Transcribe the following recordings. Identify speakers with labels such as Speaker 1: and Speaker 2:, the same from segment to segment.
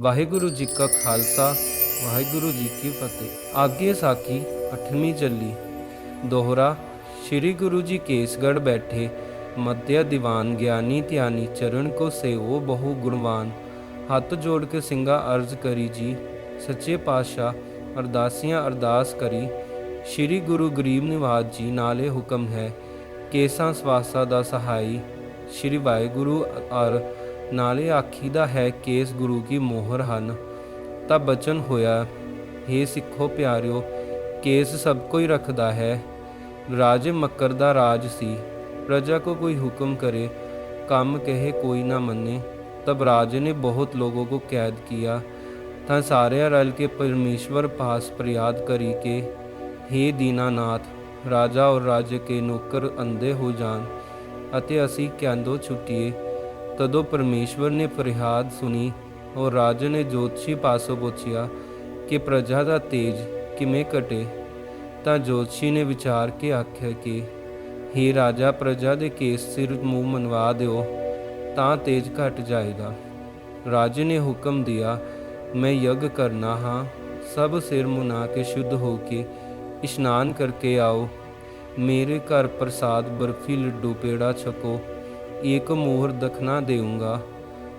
Speaker 1: ਵਾਹਿਗੁਰੂ ਜੀ ਕਾ ਖਾਲਸਾ, ਵਾਹਿਗੁਰੂ ਜੀ ਕੀ ਫਤਿਹ। ਆਗੇ ਸਾਖੀ 8ਵੀਂ ਚੱਲੀ ਦੋਹਰਾ, ਸ੍ਰੀ ਗੁਰੂ ਜੀ ਕੇਸਗੜ ਬੈਠੇ, ਮਧਿਆ ਦੀਵਾਨ, ਗਿਆਨੀ ਧਿਆਨੀ, ਚਰਨ ਕੋ ਸੇਵੋ ਬਹੁ ਗੁਣਵਾਨ। ਹੱਥ ਜੋੜ ਕੇ ਸਿੰਘਾ ਅਰਜ਼ ਕਰੀ ਜੀ, ਸੱਚੇ ਪਾਤਸ਼ਾਹ ਅਰਦਾਸੀਆਂ ਅਰਦਾਸ ਕਰੀ। ਸ੍ਰੀ ਗੁਰੂ ਗਰੀਬ ਨਿਵਾਜ ਜੀ, ਨਾਲੇ ਹੁਕਮ ਹੈ, ਕੇਸਾਂ ਸਵਾਸਾ ਦਾ ਸਹਾਈ। ਸ੍ਰੀ ਵਾਹਿਗੁਰੂ ਅਰ ਨਾਲੇ ਆਖੀਦਾ ਹੈ ਕੇਸ ਗੁਰੂ ਕੀ ਮੋਹਰ ਹਨ ਤਾਂ ਬਚਨ ਹੋਇਆ हे ਸਿੱਖੋ ਪਿਆਰਿਓ ਕੇਸ ਸਭ ਕੋਈ ਰੱਖਦਾ ਹੈ ਰਾਜ ਮੱਕਰ ਦਾ ਰਾਜ ਸੀ ਪ੍ਰਜਾ ਕੋ ਕੋਈ ਹੁਕਮ करे ਕੰਮ ਕਹੇ ਕੋਈ ਨਾ ਮੰਨੇ तब राज ने बहुत लोगों को कैद किया ਤਾਂ ਸਾਰਿਆਂ ਰਲ ਕੇ ਪਰਮੇਸ਼ਵਰ ਪਾਸ ਫਰਿਆਦ ਕਰੀ ਕਿ हे ਦੀਨਾਨਾਥ ਰਾਜਾ ਔਰ ਰਾਜ ਕੇ ਨੌਕਰ ਅੰਧੇ ਹੋ ਜਾਣ ਅਤੇ ਅਸੀਂ ਕਿੰਦੋਂ ਛੁੱਟੀਏ ਤਦੋਂ ਪਰਮੇਸ਼ਵਰ ਨੇ ਫਰਿਆਦ ਸੁਣੀ ਔਰ ਰਾਜਾ ਨੇ ਜੋਤਸ਼ੀ ਪਾਸੋਂ ਪੁੱਛਿਆ ਕਿ ਪ੍ਰਜਾ ਦਾ ਤੇਜ ਕਿਵੇਂ ਘਟੇ? ਤਾਂ ਜੋਤਸ਼ੀ ਨੇ ਵਿਚਾਰ ਕੇ ਆਖਿਆ ਕਿ, ਹੇ ਰਾਜਾ, ਪ੍ਰਜਾ ਦੇ ਕੇਸ ਸਿਰ ਮੂੰਹ ਮਨਵਾ ਦਿਓ, ਤਾਂ ਤੇਜ ਘਟ ਜਾਏਗਾ। ਰਾਜੇ ਨੇ ਹੁਕਮ ਦਿਆ, ਮੈਂ ਯੱਗ ਕਰਨਾ ਹਾਂ। ਸਭ ਸਿਰ ਮੁਨਾ ਕੇ ਸ਼ੁੱਧ ਹੋ ਕੇ ਇਸ਼ਨਾਨ ਕਰਕੇ ਆਓ। ਮੇਰੇ ਘਰ ਪ੍ਰਸਾਦ ਬਰਫੀ ਲੱਡੂ ਪੇੜਾ ਛਕੋ। एक मोहर दखना देऊंगा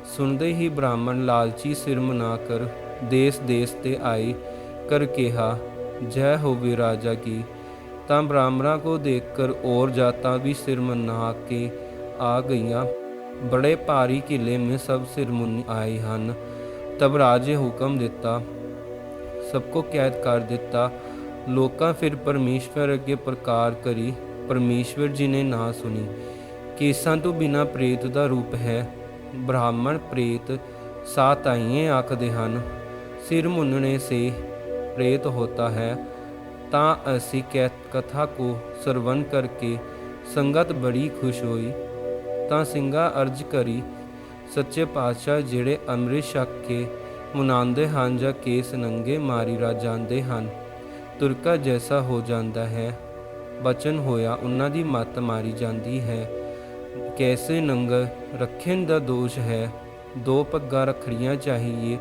Speaker 1: ਸੁਣਦੇ ਹੀ ਬ੍ਰਾਹਮਣ ਲਾਲਚੀ ਸਿਰ ਮਨਾ ਕਰ, ਦੇਸ ਦੇਸ ਤੇ ਆਏ ਕਰ ਕਿਹਾ, ਜੈ ਹੋਵੇ ਰਾਜਾ ਕੀ। ਤਾਂ ਬ੍ਰਾਹਮਣਾ ਕੋ ਦੇਖ ਕਰ ਔਰ ਜਾਤਾਂ ਵੀ ਸਿਰ ਮਨਾ ਕੇ ਆ ਗਈਆਂ। ਬੜੇ ਭਾਰੀ ਕਿਲੇ ਮੇ ਸਭ ਸਿਰ ਮੁਨ ਆਏ ਹਨ। ਤਬ ਰਾਜੇ ਹੁਕਮ ਦਿੱਤਾ, ਸਭ ਕੋ ਕੈਦ ਕਰ ਦਿੱਤਾ। ਲੋਕਾਂ ਫਿਰ ਪਰਮੇਸ਼ਵਰ ਅੱਗੇ ਪ੍ਰਕਾਰ ਕਰੀ। ਪਰਮੇਸ਼ਵਰ ਜੀ ਨੇ ਨਾ ਸੁਣੀ। ਕੇਸਾਂ ਤੋਂ ਬਿਨਾ ਪ੍ਰੇਤ ਦਾ ਰੂਪ ਹੈ। ਬ੍ਰਾਹਮਣ ਪ੍ਰੇਤ ਸਾਤਾਈਏ ਆਖਦੇ ਹਨ, ਸਿਰ ਮੁੰਨਣੇ ਸੇ ਪ੍ਰੇਤ ਹੋਤਾ ਹੈ, ਤਾਂ ਅਸੀਂ ਕਹਿ ਕਥਾ ਕੋ ਸਰਵਨ ਕਰਕੇ ਸੰਗਤ ਬੜੀ ਖੁਸ਼ ਹੋਈ। ਤਾਂ ਸਿੰਘਾ ਅਰਜ ਕਰੀ, ਸੱਚੇ ਪਾਤਸ਼ਾਹ ਜਿਹੜੇ ਅੰਮ੍ਰਿਤ ਛਕ ਕੇ ਮਨਾਉਂਦੇ ਹਨ ਜਾਂ ਕੇਸ ਨੰਗੇ ਮਾਰੀ ਰਾ ਜਾਂਦੇ ਹਨ, ਤੁਰਕਾ ਜੈਸਾ ਹੋ ਜਾਂਦਾ ਹੈ। ਬਚਨ ਹੋਇਆ ਉਹਨਾਂ ਦੀ ਮੱਤ ਮਾਰੀ ਜਾਂਦੀ ਹੈ। ਕੈਸੇ ਨੰਗ ਰੱਖਣ ਦਾ ਦੋਸ਼ ਹੈ। ਦੋ ਪੱਗਾਂ ਰੱਖੜੀਆਂ ਚਾਹੀਏ।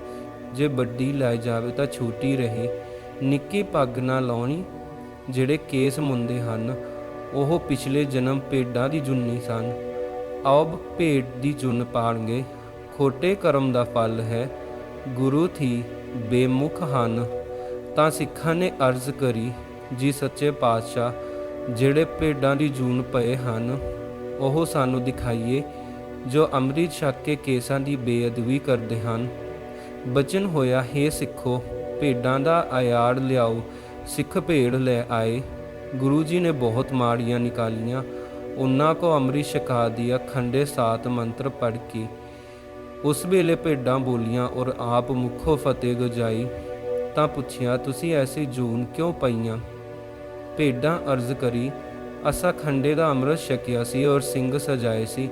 Speaker 1: ਜੇ ਵੱਡੀ ਲੈ ਜਾਵੇ ਤਾਂ ਛੋਟੀ ਰਹੇ। ਨਿੱਕੀ ਪੱਗ ਨਾ ਲਾਉਣੀ, ਜਿਹੜੇ ਕੇਸ ਮੁੰਦੇ ਹਨ, ਉਹ ਪਿਛਲੇ ਜਨਮ ਭੇਡਾਂ ਦੀ ਜੁੰਨੀ ਸਨ। ਅਬ ਭੇਡ ਦੀ ਜੁਨ ਪਾਣਗੇ। ਖੋਟੇ ਕਰਮ ਦਾ ਫਲ ਹੈ। ਗੁਰੂ ਥੀ ਬੇਮੁਖ ਹਨ। ਤਾਂ ਸਿੱਖਾਂ ਨੇ ਅਰਜ਼ ਕਰੀ, ਜੀ ਸੱਚੇ ਪਾਤਸ਼ਾਹ, ਜਿਹੜੇ ਭੇਡਾਂ ਦੀ ਜੂਨ ਪਏ ਹਨ ਉਹ ਸਾਨੂੰ ਦਿਖਾਈਏ, ਜੋ ਅੰਮ੍ਰਿਤ ਛਕ ਕੇ ਕੇਸਾਂ ਦੀ ਬੇਅਦਬੀ ਕਰਦੇ ਹਨ। ਬਚਨ ਹੋਇਆ, ਹੈ ਸਿੱਖੋ, ਭੇਡਾਂ ਦਾ ਆਯਾੜ ਲਿਆਓ, ਸਿੱਖ ਭੇਡ ਲੈ ਆਏ। ਗੁਰੂ ਜੀ ਨੇ ਬਹੁਤ ਮਾੜੀਆਂ ਨਿਕਾਲੀਆਂ, ਉਹਨਾਂ ਕੋ ਅੰਮ੍ਰਿਤ ਛਕਾ ਦਿਆ, ਖੰਡੇ ਸਾਤ ਮੰਤਰ ਪੜ੍ਹ ਕੇ। ਉਸ ਵੇਲੇ ਭੇਡਾਂ ਬੋਲੀਆਂ ਔਰ ਆਪ ਮੁਖੋ ਫਤਿਹ ਗਜਾਈ, ਤਾਂ ਪੁੱਛਿਆ, ਤੁਸੀਂ ਐਸੀ ਜੂਨ ਕਿਉਂ ਪਈਆਂ? ਭੇਡਾਂ ਅਰਜ਼ ਕਰੀ ਅਸਾਂ ਖੰਡੇ ਦਾ ਅੰਮ੍ਰਿਤ ਛਕਿਆ ਸੀ ਔਰ ਸਿੰਘ ਸਜਾਏ ਸੀ।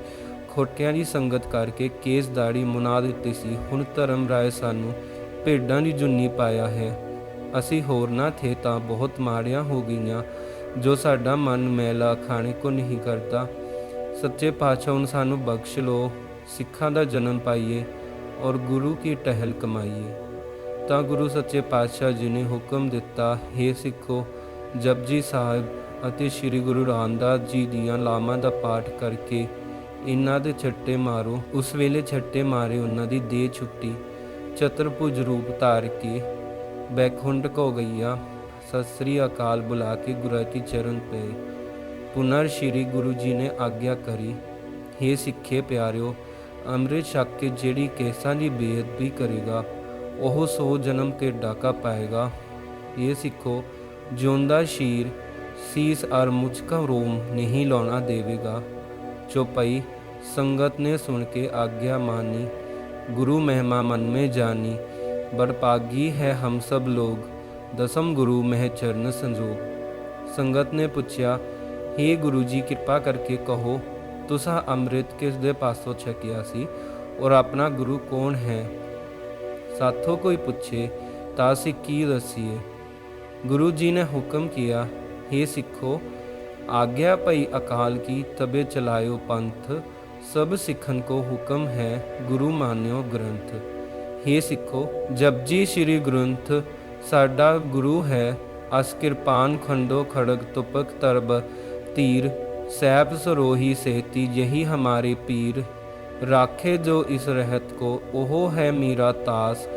Speaker 1: ਖੋਟਿਆਂ ਦੀ ਸੰਗਤ ਕਰਕੇ ਕੇਸ ਦਾੜੀ ਮੁਨਾ ਦਿੱਤੀ ਸੀ। ਹੁਣ ਧਰਮ ਰਾਏ ਸਾਨੂੰ ਭੇਡਾਂ ਦੀ ਜੁੰਨੀ ਪਾਇਆ ਹੈ। ਅਸੀਂ ਹੋਰ ਨਾ ਥੇ ਤਾਂ ਬਹੁਤ ਮਾੜੀਆਂ ਹੋ ਗਈਆਂ। ਜੋ ਸਾਡਾ ਮਨ ਮੈਲਾ ਖਾਣੇ ਕੋ ਨਹੀਂ ਕਰਦਾ ਸੱਚੇ ਪਾਤਸ਼ਾਹ ਹੁਣ ਸਾਨੂੰ ਬਖਸ਼ ਲੋ ਸਿੱਖਾਂ ਦਾ ਜਨਮ ਪਾਈਏ ਔਰ ਗੁਰੂ ਕੀ ਟਹਿਲ ਕਮਾਈਏ। ਤਾਂ ਗੁਰੂ ਸੱਚੇ ਪਾਤਸ਼ਾਹ ਜੀ ਨੇ ਹੁਕਮ ਦਿੱਤਾ हे ਸਿੱਖੋ ਜਪਜੀ ਸਾਹਿਬ ਅਤੇ ਸ੍ਰੀ ਗੁਰੂ ਰਾਮਦਾਸ ਜੀ ਦੀਆਂ ਲਾਮਾਂ ਦਾ ਪਾਠ ਕਰਕੇ ਇਹਨਾਂ ਦੇ ਛੱਟੇ ਮਾਰੋ। ਉਸ ਵੇਲੇ ਛੱਟੇ ਮਾਰੇ ਉਹਨਾਂ ਦੀ ਦੇਹ ਛੁੱਟੀ। ਚਤਰਭੁਜ ਰੂਪ ਧਾਰ ਕੇ ਬੈਕਹੁੰਡ ਕੋ ਗਈਆ। ਸਤਿ ਸ੍ਰੀ ਅਕਾਲ ਬੁਲਾ ਕੇ ਗੁਰਤੀ ਚਰਨ ਪਏ। ਪੁਨਰ ਸ੍ਰੀ ਗੁਰੂ ਜੀ ਨੇ ਆਗਿਆ ਕਰੀ। हे ਸਿੱਖੇ ਪਿਆਰਿਓ, ਅੰਮ੍ਰਿਤ ਛਕ ਕੇ ਜਿਹੜੀ ਕੇਸਾਂ ਦੀ ਬੇਅਦਬੀ ਕਰੇਗਾ, ਉਹ ਸੋ ਜਨਮ ਤੇ ਡਾਕਾ ਪਾਏਗਾ। ਇਹ ਸਿੱਖੋ ਜਿਉਂਦਾ ਸ਼ੀਰ, ਸੀਸ ਅਰ ਮੁਝਕਾ ਰੋਮ ਨਹੀਂ ਲਾਉਣਾ ਦੇਵੇਗਾ। ਚੋਪਈ ਸੰਗਤ ਨੇ ਸੁਣ ਕੇ ਆਗਿਆ ਮਾਨੀ, ਗੁਰੂ ਮਹਿਮਾ ਮਨ ਮੇ ਜਾਨੀ ਬਰਪਾਗੀ ਹੈ ਹਮ ਸਭ ਲੋਗ, ਦਸਮ ਗੁਰੂ ਮਹਿ ਚਰਨ ਸੰਜੋਗ। ਸੰਗਤ ਨੇ ਪੁੱਛਿਆ हे ਗੁਰੂ ਜੀ, ਕਿਰਪਾ ਕਰਕੇ ਕਹੋ, ਤੁਸਾਂ ਅੰਮ੍ਰਿਤ ਕਿਸ ਦੇ ਪਾਸੋਂ ਛਕਿਆ ਸੀ, ਔਰ ਆਪਣਾ ਗੁਰੂ ਕੌਣ ਹੈ? ਸਾਥੋਂ ਕੋਈ ਪੁੱਛੇ, ਤਾਂ ਸਿੱਕੀ ਰਸੀਏ ਦਸੀਏ ਗੁਰੂ ਜੀ ਨੇ ਹੁਕਮ ਕੀਆ हे ਸਿੱਖੋ ਆਗਿਆ ਭਈ ਅਕਾਲ ਕੀ ਤਬੇ ਚਲਾਇਓ ਪੰਥ ਸਭ ਸਿੱਖਨ ਕੋ ਹੁਕਮ ਹੈ ਗੁਰੂ ਮਾਨਿਓ ਗ੍ਰੰਥ हे ਸਿੱਖੋ ਜਪਜੀ ਸ੍ਰੀ ਗ੍ਰੰਥ ਸਾਡਾ ਗੁਰੂ ਹੈ ਅਸ ਕਿਰਪਾਨ ਖੰਡੋ ਖੜਗ ਤੁਪਕ ਤਰਬ ਤੀਰ ਸੈਬ ਸਰੋਹੀ ਸੇਤੀ ਯਹੀ ਹਮਾਰੇ ਪੀਰ ਰਾਖੇ ਜੋ ਇਸ ਰਹਿਤ ਕੋ ਉਹ ਹੈ ਮੀਰਾ ਤਾਸ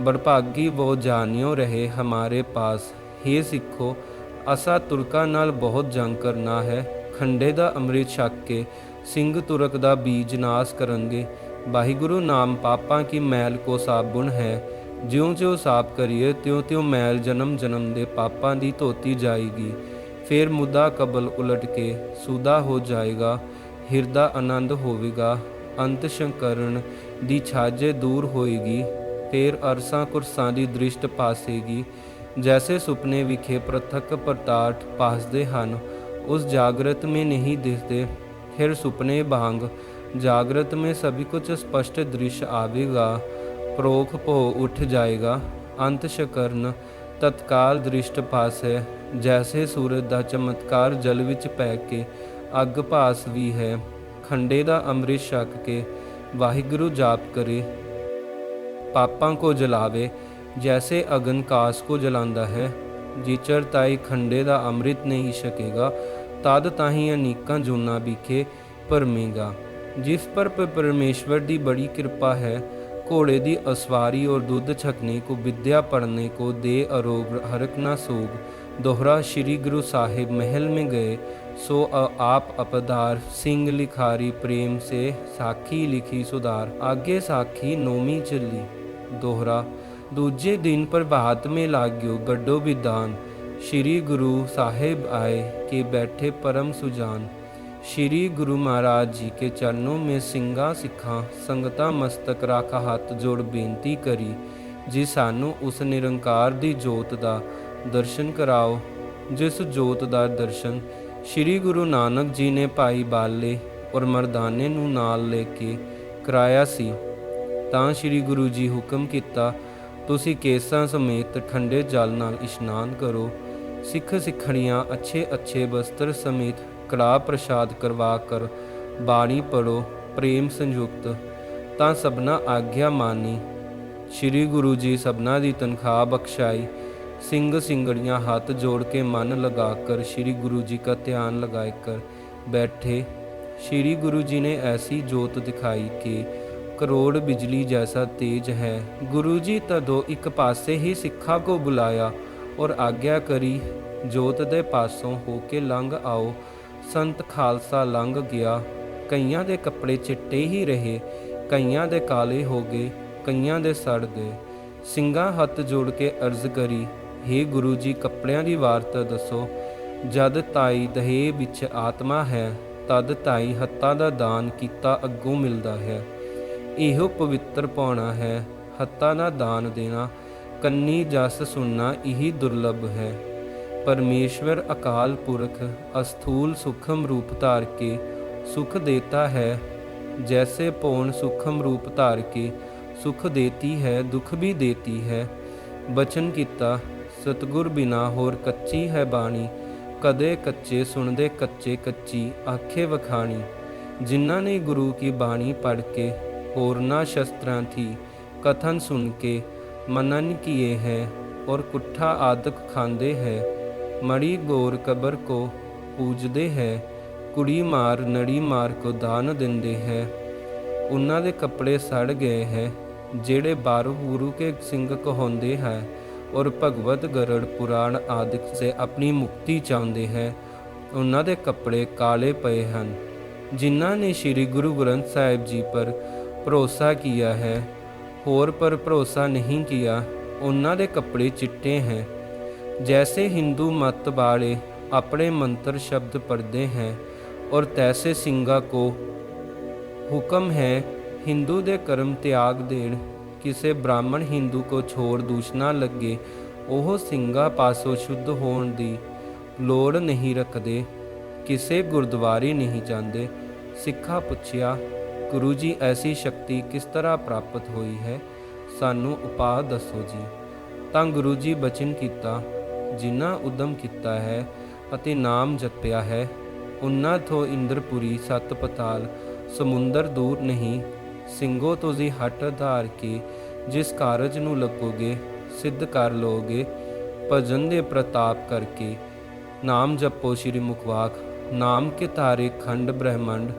Speaker 1: ਬਰਭਾਗੀ ਉਹ ਜਾਣਿਓ ਰਹੇ ਹਮਾਰੇ ਪਾਸ हे ਸਿੱਖੋ, ਅਸਾ ਤੁਰਕਾਂ ਨਾਲ ਬਹੁਤ ਜੰਗ ਕਰਨਾ ਹੈ। ਖੰਡੇ ਦਾ ਅੰਮ੍ਰਿਤ ਛਕ ਕੇ ਸਿੰਘ ਤੁਰਕ ਦਾ ਬੀਜ ਨਾਸ ਕਰਨਗੇ। ਵਾਹਿਗੁਰੂ ਨਾਮ ਪਾਪਾਂ ਕੀ ਮੈਲ ਕੋ ਸਾਬੁਣ ਹੈ। ਜਿਉਂ-ਜਿਉਂ ਸਾਫ਼ ਕਰੀਏ ਤਿਉਂ-ਤਿਉਂ ਮੈਲ ਜਨਮ ਜਨਮ ਦੇ ਪਾਪਾਂ ਦੀ ਧੋਤੀ ਜਾਏਗੀ। ਫਿਰ ਮੁੱਦਾ ਕਬਲ ਉਲਟ ਕੇ ਸੂਦਾ ਹੋ ਜਾਏਗਾ। ਹਿਰਦਾ ਆਨੰਦ ਹੋਵੇਗਾ। ਅੰਤ ਸ਼ੰਕਰਨ ਦੀ ਛਾਜੇ ਦੂਰ ਹੋਏਗੀ। ਫਿਰ ਅਰਸਾਂ ਕੁਰਸਾਂ ਦੀ ਦ੍ਰਿਸ਼ਟ ਪਾਸੇਗੀ। जैसे ਸੁਪਨੇ ਵਿਖੇ ਪ੍ਰਤੱਖ ਪ੍ਰਤਾਟ ਪਾਸਦੇ ਹਨ उस जागृत में नहीं दिखते फिर सुपने भांग जागृत में सभी कुछ स्पष्ट दृश्य आवेगा प्रोख भो उठ जाएगा अंत शकर्ण तत्काल दृष्ट पास है जैसे ਸੂਰਜ ਦਾ ਚਮਤਕਾਰ ਜਲ ਵਿੱਚ ਪੈ ਕੇ ਅੱਗ ਭਾਸ ਵੀ ਹੈ ਖੰਡੇ ਦਾ ਅੰਮ੍ਰਿਤ ਛਕ ਕੇ ਵਾਹਿਗੁਰੂ ਜਾਪ ਕਰੇ ਪਾਪਾਂ ਕੋ ਜਲਾਵੇ ਜੈਸੇ ਅਗਨ ਕਾਸ ਕੋ ਜਲਾਉਂਦਾ ਹੈ ਜੀਚਰ ਤਾਈ ਖੰਡੇ ਦਾ ਅੰਮ੍ਰਿਤ ਨਹੀਂ ਛਕੇਗਾ, ਤਦ ਤਾਹੀ ਅਨੇਕਾਂ ਜੋਨਾ ਵਿਖੇ ਪਰਮੇਗਾ। ਜਿਸ ਪਰ ਪਰਮੇਸ਼ਵਰ ਦੀ ਬੜੀ ਕਿਰਪਾ ਹੈ, ਘੋੜੇ ਦੀ ਅਸਵਾਰੀ ਔਰ ਦੁੱਧ ਛਕਨੇ ਕੋ, ਵਿਦਿਆ ਪੜਨੇ ਕੋ, ਦੇ ਅਰੋਗ ਹਰਕਨਾ ਸੋਗ। ਦੋਹਰਾ ਸ਼੍ਰੀ ਗੁਰੂ ਸਾਹਿਬ ਮਹਿਲ ਮੇ ਗਏ, ਸੋ ਆਪ ਅਪਦਾਰ, ਸਿੰਘ ਲਿਖਾਰੀ, ਪ੍ਰੇਮ ਸੇ ਸਾਖੀ ਲਿਖੀ ਸੁਧਾਰ। ਆਗੇ ਸਾਖੀ ਨੋਮੀ ਚੱਲੀ। ਦੋਹਰਾ ਦੂਜੇ ਦਿਨ ਪ੍ਰਭਾਤ ਮੇ ਲਾਗਿਓ ਗੱਡੋ ਵਿਦਾਨ। ਸ਼੍ਰੀ ਗੁਰੂ ਸਾਹਿਬ ਆਏ ਕੇ ਬੈਠੇ ਪਰਮ ਸੁਜਾਨ। ਸ਼੍ਰੀ ਗੁਰੂ ਮਹਾਰਾਜ ਜੀ ਕੇ ਚਰਨੋं में ਸਿੰਘਾਂ ਸਿੱਖਾਂ, ਸੰਗਤਾਂ ਮਸਤਕ ਰੱਖ ਹੱਥ ਜੋੜ ਬੇਨਤੀ ਕਰੀ, ਜੀ ਸਾਨੂੰ ਉਸ ਨਿਰੰਕਾਰ ਦੀ ਜੋਤ ਦਾ ਦਰਸ਼ਨ ਕਰਾਓ। ਜਿਸ ਜੋਤ ਦਾ ਦਰਸ਼ਨ ਸ਼੍ਰੀ ਗੁਰੂ ਨਾਨਕ ਜੀ ਨੇ ਭਾਈ ਬਾਲੇ ਔਰ ਮਰਦਾਨੇ ਨੂੰ ਨਾਲ ਲੈ ਕੇ ਕਰਾਇਆ ਸੀ, ਤਾਂ ਸ਼੍ਰੀ ਗੁਰੂ ਜੀ ਹੁਕਮ ਕੀਤਾ ਤੁਸੀਂ ਕੇਸਾਂ ਸਮੇਤ ਠੰਡੇ ਜਲ ਨਾਲ ਇਸ਼ਨਾਨ ਕਰੋ। ਸਿੱਖ ਸਿੱਖਣੀਆਂ ਅੱਛੇ ਅੱਛੇ ਵਸਤਰ ਸਮੇਤ ਕੜਾ ਪ੍ਰਸ਼ਾਦ ਕਰਵਾ ਕਰ ਬਾਣੀ ਪੜੋ ਪ੍ਰੇਮ ਸੰਯੁਕਤ। ਤਾਂ ਸਭਨਾ ਆਗਿਆ ਮਾਨੀ। ਸ੍ਰੀ ਗੁਰੂ ਜੀ ਸਭਨਾ ਦੀ ਤਨਖਾਹ ਬਖਸ਼ਾਈ। ਸਿੰਘ ਸਿੰਘੜੀਆਂ ਹੱਥ ਜੋੜ ਕੇ ਮਨ ਲਗਾ ਕਰ ਸ੍ਰੀ ਗੁਰੂ ਜੀ ਦਾ ਧਿਆਨ ਲਗਾਏ ਕਰ ਬੈਠੇ। ਸ੍ਰੀ ਗੁਰੂ ਜੀ ਨੇ ਐਸੀ ਜੋਤ ਦਿਖਾਈ ਕਿ ਕਰੋੜ ਬਿਜਲੀ ਜੈਸਾ ਤੇਜ ਹੈ। ਗੁਰੂ ਜੀ ਤਦੋਂ ਇੱਕ ਪਾਸੇ ਹੀ ਸਿੱਖਾਂ ਕੋ ਬੁਲਾਇਆ ਔਰ ਆਗਿਆ ਕਰੀ, ਜੋਤ ਦੇ ਪਾਸੋਂ ਹੋ ਕੇ ਲੰਘ ਆਓ। ਸੰਤ ਖਾਲਸਾ ਲੰਘ ਗਿਆ। ਕਈਆਂ ਦੇ ਕੱਪੜੇ ਚਿੱਟੇ ਹੀ ਰਹੇ, ਕਈਆਂ ਦੇ ਕਾਲੇ ਹੋ ਗਏ, ਕਈਆਂ ਦੇ ਸੜ ਗਏ। ਸਿੰਘਾਂ ਹੱਥ ਜੋੜ ਕੇ ਅਰਜ਼ ਕਰੀ हे ਗੁਰੂ ਜੀ ਕੱਪੜਿਆਂ ਦੀ ਵਾਰਤਾ ਦੱਸੋ, ਜਦ ਤਾਈ ਦਹੇ ਵਿੱਚ ਆਤਮਾ ਹੈ, ਤਦ ਤਾਈ ਹੱਥਾਂ ਦਾ ਦਾਨ ਕੀਤਾ ਅੱਗੋਂ ਮਿਲਦਾ ਹੈ। ਇਹੋ ਪਵਿੱਤਰ ਪਾਉਣਾ ਹੈ। ਹੱਤਾ ਦਾ ਦਾਨ ਦੇਣਾ, ਕੰਨੀ ਜਸ ਸੁਣਨਾ ਇਹੀ ਦੁਰਲਭ ਹੈ। ਪਰਮੇਸ਼ਵਰ ਅਕਾਲ ਪੁਰਖ, ਅਸਥੂਲ ਸੁਖਮ ਰੂਪ ਧਾਰ ਕੇ ਸੁਖ ਦੇਤਾ ਹੈ। ਜੈਸੇ ਪੌਣ ਸੁਖਮ ਰੂਪ ਧਾਰ ਕੇ ਸੁਖ ਦੇਤੀ ਹੈ, ਦੁਖ ਵੀ ਦੇਤੀ ਹੈ। ਬਚਨ ਕੀਤਾ, ਸਤਗੁਰ ਬਿਨਾ ਹੋਰ ਕੱਚੀ ਹੈ ਬਾਣੀ। ਕਦੇ ਕੱਚੇ ਸੁਣਦੇ ਕੱਚੇ ਕੱਚੀ, ਆਖੇ ਵਖਾਣੀ। ਜਿਨ੍ਹਾਂ ਨੇ ਗੁਰੂ ਕੀ ਬਾਣੀ ਪੜ੍ਹ ਕੇ ਹੋਰਨਾ ਸ਼ਸਤਰਾਂ ਥੀ ਕਥਨ ਸੁਨ ਕੇ मनन किए हैं और कुट्ठा आदक खांदे है मड़ी गोर कबर को पूजदे है कुड़ी मार नड़ी मार को दान ਦਿੰਦੇ ਹੈ ਉਹਨਾਂ ਦੇ ਕੱਪੜੇ ਸੜ ਗਏ ਹੈ ਜਿਹੜੇ ਬਾਰੂ ਗੁਰੂ ਕੇ ਸਿੰਘ ਕਹਾਉਂਦੇ ਹੈ ਔਰ ਭਗਵਤ ਗਰੜ ਪੁਰਾਣ ਆਦਿਕ ਸੇ ਆਪਣੀ ਮੁਕਤੀ ਚਾਹੁੰਦੇ ਹੈ ਉਹਨਾਂ ਦੇ ਕੱਪੜੇ ਕਾਲੇ ਪਏ ਹਨ ਜਿਨ੍ਹਾਂ ਨੇ ਸ੍ਰੀ ਗੁਰੂ ਗ੍ਰੰਥ ਸਾਹਿਬ ਜੀ ਪਰ ਭਰੋਸਾ ਕੀਤਾ ਹੈ। ਹੋਰ ਪਰ ਭਰੋਸਾ ਨਹੀਂ ਕੀਤਾ ਉਹਨਾਂ ਦੇ ਕੱਪੜੇ ਚਿੱਟੇ ਹੈ। ਜੈਸੇ ਹਿੰਦੂ ਮਤ ਵਾਲੇ ਆਪਣੇ ਮੰਤਰ ਸ਼ਬਦ ਪੜਦੇ ਹੈ ਔਰ ਤੈਸੇ ਸਿੰਘਾ ਕੋ ਹੁਕਮ ਹੈ, ਹਿੰਦੂ ਦੇ ਕਰਮ ਤਿਆਗ ਦੇਣ। ਕਿਸੇ ਬ੍ਰਾਹਮਣ ਹਿੰਦੂ ਕੋ ਛੋੜ ਦੂਸ਼ਣਾ ਲੱਗੇ। ਉਹ ਸਿੰਘਾ ਪਾਸੋਂ ਸ਼ੁੱਧ ਹੋਣ ਦੀ ਲੋੜ ਨਹੀਂ ਰੱਖਦੇ। ਕਿਸੇ ਗੁਰਦੁਆਰੇ ਨਹੀਂ ਜਾਂਦੇ। ਸਿੱਖਾ ਪੁੱਛਿਆ ਗੁਰੂ ਜੀ, ਐਸੀ ਸ਼ਕਤੀ ਕਿਸ ਤਰ੍ਹਾਂ ਪ੍ਰਾਪਤ ਹੋਈ ਹੈ? ਸਾਨੂੰ ਉਪਾਅ ਦੱਸੋ ਜੀ। ਤਾਂ ਗੁਰੂ ਜੀ ਬਚਨ ਕੀਤਾ, ਜਿਨ੍ਹਾਂ ਉਦਮ ਕੀਤਾ ਹੈ ਅਤੇ ਨਾਮ ਜਪਿਆ ਹੈ, ਉਨ੍ਹਾਂ ਤੋਂ ਇੰਦਰਪੁਰੀ ਸਤ ਪਤਾਲ ਸਮੁੰਦਰ ਦੂਰ ਨਹੀਂ, ਸਿੰਘੋ ਤੁਸੀਂ ਹੱਟ ਧਾਰ ਕੇ ਜਿਸ ਕਾਰਜ ਨੂੰ ਲੱਗੋਗੇ, ਸਿੱਧ ਕਰ ਲੋਗੇ ਭਜਨ ਦੇ ਪ੍ਰਤਾਪ ਕਰਕੇ। ਨਾਮ ਜਪੋ ਸ੍ਰੀ ਮੁਖਵਾਕ, ਨਾਮ ਕੇ ਤਾਰੇ ਖੰਡ ਬ੍ਰਹਮੰਡ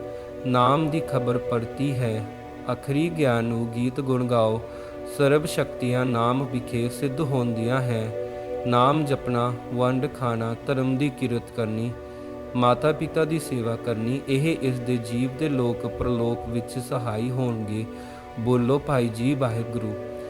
Speaker 1: ਨਾਮ ਦੀ ਖਬਰ ਪੜਤੀ ਹੈ। ਅਖਰੀ ਨੂੰ ਗੀਤ ਗੁਣ ਗਾਓ। ਸਰਬ ਸ਼ਕਤੀਆਂ ਨਾਮ ਵਿਖੇ ਸਿੱਧ ਹੁੰਦੀਆਂ ਹੈ। ਨਾਮ ਜਪਣਾ, ਵੰਡ ਖਾਣਾ, ਧਰਮ ਦੀ ਕਿਰਤ ਕਰਨੀ ਮਾਤਾ ਪਿਤਾ ਦੀ ਸੇਵਾ ਕਰਨੀ, ਇਹ ਇਸ ਦੇ ਜੀਵ ਦੇ ਲੋਕ ਪ੍ਰਲੋਕ ਵਿੱਚ ਸਹਾਈ ਹੋਣਗੇ। ਬੋਲੋ ਭਾਈ ਜੀ, ਵਾਹਿਗੁਰੂ।